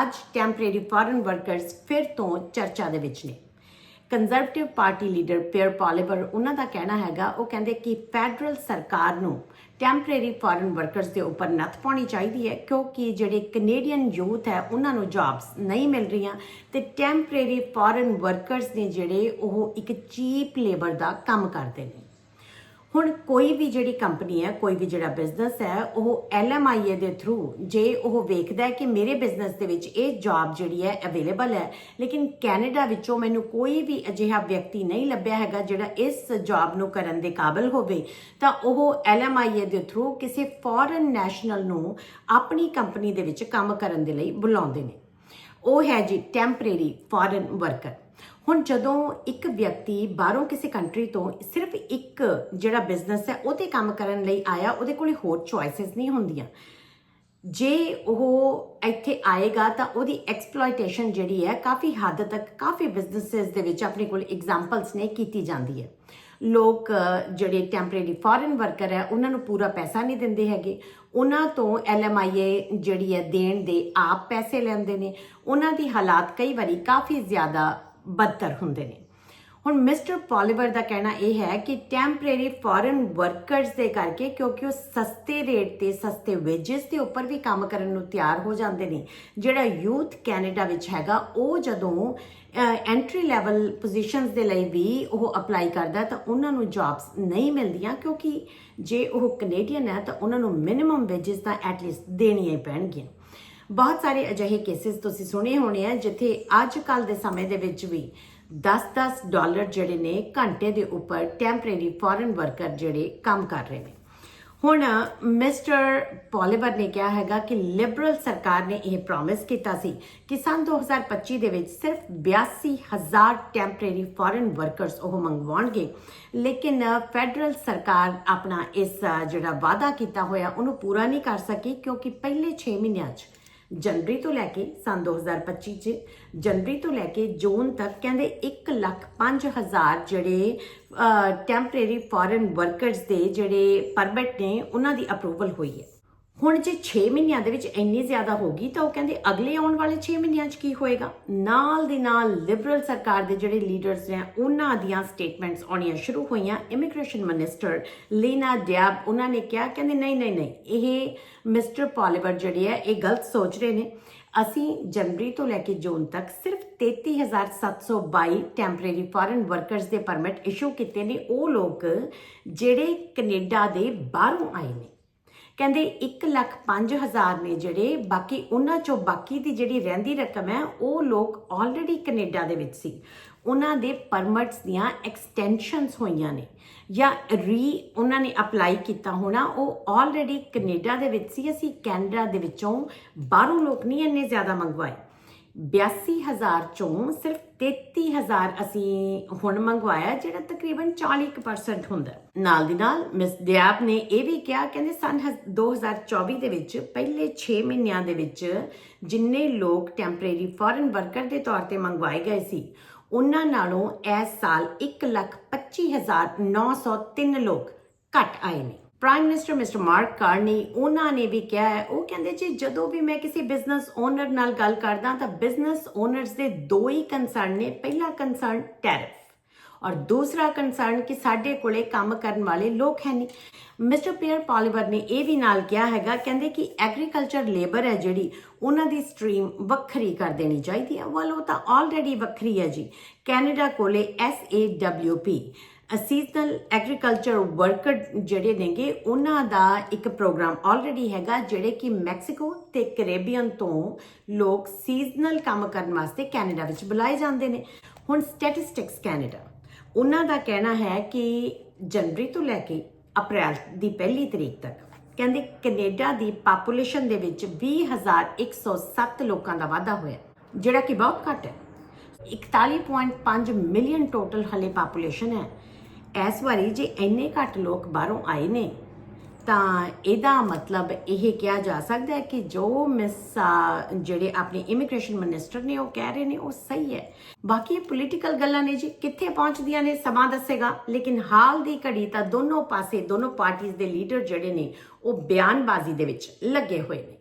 ਅੱਜ temporary foreign workers ਫਿਰ ਤੋਂ ਚਰਚਾ ਦੇ ਵਿੱਚ ਨੇ। Conservative party leader Pierre Poilievre ਉਹਨਾਂ ਦਾ ਕਹਿਣਾ ਹੈਗਾ, ਉਹ ਕਹਿੰਦੇ ਕਿ ਫੈਡਰਲ ਸਰਕਾਰ ਨੂੰ ਟੈਂਪਰੇਰੀ ਫੋਰਨ ਵਰਕਰਸ ਦੇ ਉੱਪਰ ਨੱਥ ਪਾਉਣੀ ਚਾਹੀਦੀ ਹੈ, ਕਿਉਂਕਿ ਜਿਹੜੇ ਕੈਨੇਡੀਅਨ ਯੂਥ ਹੈ, ਉਹਨਾਂ ਨੂੰ ਜੌਬਸ ਨਹੀਂ ਮਿਲ ਰਹੀਆਂ ਤੇ ਟੈਂਪਰੇਰੀ ਫੋਰਨ ਵਰਕਰਸ ਨੇ ਜਿਹੜੇ ਉਹ ਇੱਕ ਚੀਪ ਲੇਬਰ ਦਾ ਕੰਮ ਕਰਦੇ ਨੇ। ਹੁਣ ਕੋਈ ਵੀ ਜਿਹੜੀ ਕੰਪਨੀ ਹੈ, ਕੋਈ ਵੀ ਜਿਹੜਾ ਬਿਜ਼ਨਸ ਹੈ, ਉਹ LMIA ਦੇ ਥਰੂ ਜੇ ਉਹ ਵੇਖਦਾ ਹੈ ਕਿ ਮੇਰੇ ਬਿਜ਼ਨਸ ਦੇ ਵਿੱਚ ਇਹ ਜੌਬ ਜਿਹੜੀ ਹੈ ਅਵੇਲੇਬਲ ਹੈ, ਲੇਕਿਨ ਕੈਨੇਡਾ ਵਿੱਚੋਂ ਮੈਨੂੰ ਕੋਈ ਵੀ ਅਜਿਹਾ ਵਿਅਕਤੀ ਨਹੀਂ ਲੱਭਿਆ ਹੈਗਾ ਜਿਹੜਾ ਇਸ ਜੌਬ ਨੂੰ ਕਰਨ ਦੇ ਕਾਬਿਲ ਹੋਵੇ, ਤਾਂ ਉਹ LMIA ਦੇ ਥਰੂ ਕਿਸੇ ਫੋਰਨ ਨੈਸ਼ਨਲ ਨੂੰ ਆਪਣੀ ਕੰਪਨੀ ਦੇ ਵਿੱਚ ਕੰਮ ਕਰਨ ਦੇ ਲਈ ਬੁਲਾਉਂਦੇ ਨੇ। ਉਹ ਹੈ ਜੀ ਟੈਂਪਰੇਰੀ ਫੋਰਨ ਵਰਕਰ ਹੁਣ ਜਦੋਂ ਇੱਕ ਵਿਅਕਤੀ ਬਾਹਰੋਂ ਕਿਸੇ ਕੰਟਰੀ ਤੋਂ ਸਿਰਫ ਇੱਕ ਜਿਹੜਾ ਬਿਜ਼ਨਸ ਹੈ ਉਹਤੇ ਕੰਮ ਕਰਨ ਲਈ ਆਇਆ, ਉਹਦੇ ਕੋਲੇ ਹੋਰ ਚੁਆਇਸਸ ਨਹੀਂ ਹੁੰਦੀਆਂ। ਜੇ ਉਹ ਇੱਥੇ ਆਏਗਾ ਤਾਂ ਉਹਦੀ ਐਕਸਪਲੋਇਟੇਸ਼ਨ ਜਿਹੜੀ ਹੈ, ਕਾਫੀ ਹੱਦ ਤੱਕ ਕਾਫੀ ਬਿਜ਼ਨੈਸਸ ਦੇ ਵਿੱਚ ਆਪਣੇ ਕੋਲ ਐਗਜ਼ਾਮਪਲਸ ਨੇ ਕੀਤੀ ਜਾਂਦੀ ਹੈ। ਲੋਕ ਜਿਹੜੇ ਟੈਂਪਰੇਰੀ ਫੋਰਨ ਵਰਕਰ ਹੈ, ਉਹਨਾਂ ਨੂੰ ਪੂਰਾ ਪੈਸਾ ਨਹੀਂ ਦਿੰਦੇ ਹੈਗੇ। ਉਹਨਾਂ ਤੋਂ LMIA ਜਿਹੜੀ ਹੈ, ਦੇਣ ਦੇ ਆਪ ਪੈਸੇ ਲੈਂਦੇ ਨੇ। ਉਹਨਾਂ ਦੀ ਹਾਲਾਤ ਕਈ ਵਾਰੀ ਕਾਫੀ ਜ਼ਿਆਦਾ ਬਦਤਰ ਹੁੰਦੇ ਨੇ। ਹੁਣ ਮਿਸਟਰ ਪੋਲੀਵਰ ਦਾ ਕਹਿਣਾ ਇਹ ਹੈ ਕਿ ਟੈਂਪਰੇਰੀ ਫੋਰਨ ਵਰਕਰਸ ਦੇ ਕਰਕੇ ਕਿਉਂਕਿ ਉਹ ਸਸਤੇ ਰੇਟ ਤੇ, ਸਸਤੇ ਵੇਜਸ ਦੇ ਉੱਪਰ ਵੀ ਕੰਮ ਕਰਨ ਨੂੰ ਤਿਆਰ ਹੋ ਜਾਂਦੇ ਨੇ। ਜਿਹੜਾ ਯੂਥ ਕੈਨੇਡਾ ਵਿੱਚ ਹੈਗਾ, ਉਹ ਜਦੋਂ ਐਂਟਰੀ ਲੈਵਲ ਪੋਜੀਸ਼ਨਸ ਦੇ ਲਈ ਵੀ ਉਹ ਅਪਲਾਈ ਕਰਦਾ ਤਾਂ ਉਹਨਾਂ ਨੂੰ ਜੌਬਸ ਨਹੀਂ ਮਿਲਦੀਆਂ ਕਿਉਂਕਿ ਜੇ ਉਹ ਕੈਨੇਡੀਅਨ ਹੈ ਤਾਂ ਉਹਨਾਂ ਨੂੰ ਮਿਨੀਮਮ ਵੇਜਸ ਤਾਂ ਐਟਲੀਸਟ ਦੇਣੀਆਂ ਹੀ ਪੈਣਗੀਆਂ। ਬਹੁਤ ਸਾਰੇ ਅਜਿਹੇ ਕੇਸਿਸ ਤੁਸੀਂ ਸੁਣੇ ਹੋਣੇ ਆ, ਜਿੱਥੇ ਅੱਜ ਕੱਲ ਦੇ ਸਮੇਂ ਦੇ ਵਿੱਚ ਵੀ 10-10 ਡਾਲਰ ਜਿਹੜੇ ਨੇ ਘੰਟੇ ਦੇ ਉੱਪਰ ਟੈਂਪਰੇਰੀ ਫੋਰਨ ਵਰਕਰ ਜਿਹੜੇ ਕੰਮ ਕਰ ਰਹੇ ਨੇ। ਹੁਣ, ਮਿਸਟਰ ਪੋਲੀਵਰ ਨੇ ਕਿਹਾ ਹੈਗਾ ਕਿ ਲਿਬਰਲ ਸਰਕਾਰ ਨੇ ਇਹ ਪ੍ਰੋਮਿਸ ਕੀਤਾ ਸੀ ਕਿ ਸੰਨ 2025 ਦੇ ਵਿੱਚ ਸਿਰਫ 82000 ਟੈਂਪਰੇਰੀ ਫੋਰਨ ਵਰਕਰਸ ਉਹ ਮੰਗਵਾਉਣਗੇ। ਲੇਕਿਨ ਫੈਡਰਲ ਸਰਕਾਰ ਆਪਣਾ ਇਸ, ਜਿਹੜਾ ਵਾਅਦਾ ਕੀਤਾ ਹੋਇਆ, ਉਹਨੂੰ ਪੂਰਾ ਨਹੀਂ ਕਰ ਸਕੀ ਕਿਉਂਕਿ ਪਹਿਲੇ 6 ਮਹੀਨਿਆਂ 'ਚ ਜਨਵਰੀ ਤੋਂ ਲੈ ਕੇ ਸੰਨ 2025 ਚ, ਜਨਵਰੀ ਤੋਂ ਲੈ ਕੇ ਜੂਨ ਤੱਕ ਕਹਿੰਦੇ 1 ਲੱਖ 5000 ਜਿਹੜੇ ਟੈਂਪਰੇਰੀ ਫੋਰਨ ਵਰਕਰਸ ਦੇ ਜਿਹੜੇ ਪਰਮਿਟ ਨੇ, ਉਹਨਾਂ ਦੀ ਅਪਰੂਵਲ ਹੋਈ ਹੈ। ਹੁਣ ਜੇ 6 ਮਹੀਨਿਆਂ ਦੇ ਵਿੱਚ ਇੰਨੀ ਜ਼ਿਆਦਾ ਹੋ ਗਈ ਤਾਂ ਉਹ ਕਹਿੰਦੇ ਅਗਲੇ ਆਉਣ ਵਾਲੇ 6 ਮਹੀਨਿਆਂ 'ਚ ਕੀ ਹੋਏਗਾ? ਨਾਲ ਦੀ ਨਾਲ ਲਿਬਰਲ ਸਰਕਾਰ ਦੇ ਜਿਹੜੇ ਲੀਡਰਸ ਨੇ, ਉਹਨਾਂ ਦੀਆਂ ਸਟੇਟਮੈਂਟਸ ਆਉਣੀਆਂ ਸ਼ੁਰੂ ਹੋਈਆਂ। ਇਮੀਗ੍ਰੇਸ਼ਨ ਮਿਨਿਸਟਰ ਲੀਨਾ ਡਿਆਬ ਉਹਨਾਂ ਨੇ ਕਿਹਾ, ਕਹਿੰਦੇ ਨਹੀਂ ਨਹੀਂ ਨਹੀਂ, ਇਹ ਮਿਸਟਰ ਪੋਲੀਵਰ ਜਿਹੜੇ ਹੈ, ਇਹ ਗਲਤ ਸੋਚ ਰਹੇ ਨੇ। ਅਸੀਂ ਜਨਵਰੀ ਤੋਂ ਲੈ ਕੇ ਜੂਨ ਤੱਕ ਸਿਰਫ 33722 ਟੈਂਪਰੇਰੀ ਫੋਰਨ ਵਰਕਰਸ ਦੇ ਪਰਮਿਟ ਇਸ਼ੂ ਕੀਤੇ ਨੇ। ਉਹ ਲੋਕ ਜਿਹੜੇ ਕੈਨੇਡਾ ਦੇ ਬਾਹਰੋਂ ਆਏ ਨੇ। ਕਹਿੰਦੇ 1 ਲੱਖ 5000 ਨੇ ਜਿਹੜੇ, ਬਾਕੀ ਉਹਨਾਂ ਚੋਂ ਬਾਕੀ ਦੀ ਜਿਹੜੀ ਰਹਿੰਦੀ ਰਕਮ ਹੈ, ਉਹ ਲੋਕ ਆਲਰੇਡੀ ਕੈਨੇਡਾ ਦੇ ਵਿੱਚ ਸੀ। ਉਹਨਾਂ ਦੇ ਪਰਮਿਟਸ ਦੀਆਂ ਐਕਸਟੈਂਸ਼ਨਸ ਹੋਈਆਂ ਨੇ। ਜਾਂ ਰੀ ਉਹਨਾਂ ਨੇ ਅਪਲਾਈ ਕੀਤਾ ਹੋਣਾ, ਉਹ ਆਲਰੇਡੀ ਕੈਨੇਡਾ ਦੇ ਵਿੱਚ ਸੀ। ਅਸੀਂ ਕੈਨੇਡਾ ਦੇ ਵਿੱਚੋਂ ਬਾਹਰੋਂ ਲੋਕ ਨਹੀਂ ਇੰਨੇ ਜ਼ਿਆਦਾ ਮੰਗਵਾਏ। 82000 ਚੋਂ ਸਿਰਫ 33000 ਅਸੀਂ ਹੁਣ ਮੰਗਵਾਇਆ, ਜਿਹੜਾ ਤਕਰੀਬਨ 40% ਹੁੰਦਾ। ਨਾਲ ਦੀ ਨਾਲ ਮਿਸ ਦਿਆਪ ਨੇ ਇਹ ਵੀ ਕਿਹਾ, ਕਹਿੰਦੇ ਸਨ 2024 ਦੇ ਵਿੱਚ, ਪਹਿਲੇ 6 ਮਹੀਨਿਆਂ ਦੇ ਵਿੱਚ ਜਿੰਨੇ ਲੋਕ ਟੈਂਪਰੇਰੀ ਫੋਰਨ ਵਰਕਰ ਦੇ ਤੌਰ ਤੇ ਮੰਗਵਾਏ ਗਏ ਸੀ, ਉਹਨਾਂ ਨਾਲੋਂ ਇਸ ਸਾਲ 123903 ਲੋਕ ਘੱਟ ਆਏ ਨੇ। Prime minister mister Mark Carney ਉਹਨਾਂ ਨੇ ਵੀ ਕਿਹਾ ਹੈ, ਉਹ ਕਹਿੰਦੇ ਜੀ, ਜਦੋਂ ਵੀ ਮੈਂ ਕਿਸੇ ਬਿਜ਼ਨਸ ਓਨਰ ਨਾਲ ਗੱਲ ਕਰਦਾ ਤਾਂ ਬਿਜ਼ਨਸ ਓਨਰਸ ਦੇ ਦੋ ਹੀ ਕੰਸਰਨ ਨੇ, ਪਹਿਲਾ ਕੰਸਰਨ ਟੈਰਿਫ ਔਰ ਦੂਸਰਾ ਕੰਸਰਨ ਕਿ ਸਾਡੇ ਕੋਲੇ ਕੰਮ ਕਰਨ ਵਾਲੇ ਲੋਕ ਹੈ ਨਹੀਂ। ਮਿਸਟਰ ਪੀਅਰ ਪੋਲੀਵਰ ਨੇ ਇਹ ਵੀ ਨਾਲ ਕਿਹਾ ਹੈਗਾ, ਕਹਿੰਦੇ ਕਿ ਐਗਰੀਕਲਚਰ ਲੇਬਰ ਹੈ ਜਿਹੜੀ, ਉਹਨਾਂ ਦੀ ਸਟਰੀਮ ਵੱਖਰੀ ਕਰ ਦੇਣੀ ਚਾਹੀਦੀ ਹੈ। ਵੱਲ ਉਹ ਤਾਂ ਆਲਰੇਡੀ ਵੱਖਰੀ ਹੈ ਜੀ, ਕੈਨੇਡਾ ਕੋਲੇ SAWP ਸੀਜ਼ਨਲ ਐਗਰੀਕਲਚਰ ਵਰਕਰ ਜਿਹੜੇ ਨੇਗੇ, ਉਹਨਾਂ ਦਾ ਇੱਕ ਪ੍ਰੋਗਰਾਮ ਆਲਰੇਡੀ ਹੈਗਾ, ਜਿਹੜੇ ਕਿ ਮੈਕਸੀਕੋ ਤੇ ਕੈਰੇਬੀਅਨ ਤੋਂ ਲੋਕ ਸੀਜ਼ਨਲ ਕੰਮ ਕਰਨ ਵਾਸਤੇ ਕੈਨੇਡਾ ਵਿੱਚ ਬੁਲਾਏ ਜਾਂਦੇ ਨੇ। ਹੁਣ ਸਟੈਟਿਸਟਿਕਸ ਕੈਨੇਡਾ। ਉਹਨਾਂ ਦਾ ਕਹਿਣਾ ਹੈ ਕਿ ਜਨਵਰੀ ਤੋਂ ਲੈ ਕੇ ਅਪ੍ਰੈਲ ਦੀ ਪਹਿਲੀ ਤਰੀਕ ਤੱਕ, ਕਹਿੰਦੇ ਕੈਨੇਡਾ ਦੀ ਪਾਪੂਲੇਸ਼ਨ ਦੇ ਵਿੱਚ 20107 ਲੋਕਾਂ ਦਾ ਵਾਧਾ ਹੋਇਆ, ਜਿਹੜਾ ਕਿ ਬਹੁਤ ਘੱਟ ਹੈ। 41.5 ਮਿਲੀਅਨ ਟੋਟਲ ਹਲੇ ਪਾਪੂਲੇਸ਼ਨ ਹੈ। ਇਸ ਵਾਰੀ ਜੇ ਇੰਨੇ ਘੱਟ ਲੋਕ ਬਾਹਰੋਂ ਆਏ ਨੇ, ਤਾਂ ਇਹਦਾ ਮਤਲਬ ਇਹ ਕਿਹਾ ਜਾ ਸਕਦਾ ਹੈ ਕਿ ਜੋ ਮਿਸ ਜਿਹੜੇ ਆਪਣੇ ਇਮੀਗ੍ਰੇਸ਼ਨ ਮਿਨਿਸਟਰ ਨੇ ਉਹ ਕਹਿ ਰਹੇ ਨੇ, ਉਹ ਸਹੀ ਹੈ। ਬਾਕੀ ਪੋਲੀਟੀਕਲ ਗੱਲਾਂ ਨੇ ਜੀ, ਕਿੱਥੇ ਪਹੁੰਚਦੀਆਂ ਨੇ, ਸਮਾਂ ਦੱਸੇਗਾ। ਲੇਕਿਨ ਹਾਲ ਦੀ ਘੜੀ ਤਾਂ ਦੋਨੋਂ ਪਾਸੇ, ਦੋਨੋਂ ਪਾਰਟੀਆਂ ਦੇ ਲੀਡਰ ਜਿਹੜੇ ਨੇ, ਉਹ ਬਿਆਨਬਾਜ਼ੀ ਦੇ ਵਿੱਚ ਲੱਗੇ ਹੋਏ ਨੇ।